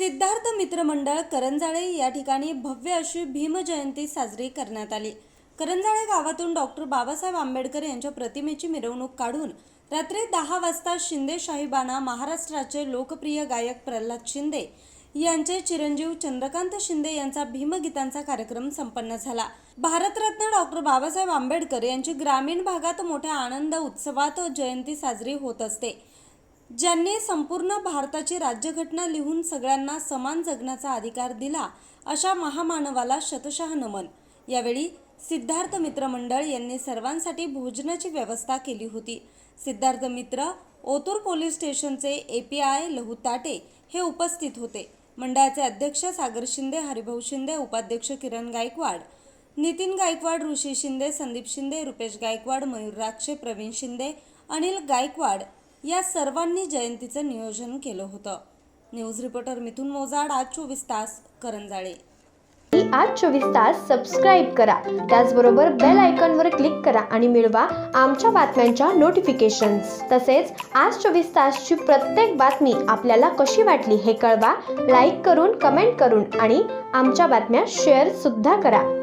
सिद्धार्थ मित्रमंडळ करंजाळे या ठिकाणी भव्य अशी भीमजयंती साजरी करण्यात आली. करंजाळे गावातून डॉक्टर बाबासाहेब आंबेडकर यांच्या प्रतिमेची मिरवणूक काढून रात्री दहा वाजता शिंदे शाहीबाना महाराष्ट्राचे लोकप्रिय गायक प्रल्हाद शिंदे यांचे चिरंजीव चंद्रकांत शिंदे यांचा भीमगीतांचा कार्यक्रम संपन्न झाला. भारतरत्न डॉक्टर बाबासाहेब आंबेडकर यांची ग्रामीण भागात मोठ्या आनंद उत्सवात जयंती साजरी होत असते. ज्यांनी संपूर्ण भारताची राज्यघटना लिहून सगळ्यांना समान जगण्याचा अधिकार दिला अशा महामानवाला शतशः नमन. यावेळी सिद्धार्थ मित्र मंडळ यांनी सर्वांसाठी भोजनाची व्यवस्था केली होती. सिद्धार्थ मित्र ओतूर पोलीस स्टेशनचे ए पी लहू ताटे हे उपस्थित होते. मंडळाचे अध्यक्ष सागर शिंदे हरिभाऊ शिंदे उपाध्यक्ष किरण गायकवाड नितीन गायकवाड ऋषी शिंदे संदीप शिंदे रुपेश गायकवाड मयूर राक्षे प्रवीण शिंदे अनिल गायकवाड या सर्वांनी जयंतीचं नियोजन केलं होतं. न्यूज रिपोर्टर मिथुन मोजाड आज चोवीस तास करंजाळे. आज चोवीस तास सबस्क्राईब करा. त्याचबरोबर बेल आयकॉनवर क्लिक करा आणि मिळवा आमच्या बातम्यांच्या नोटिफिकेशन्स तसेच आज चोवीस तासची प्रत्येक बातमी आपल्याला कशी वाटली हे कळवा. लाईक करून कमेंट करून आणि आमच्या बातम्या शेअर सुद्धा करा.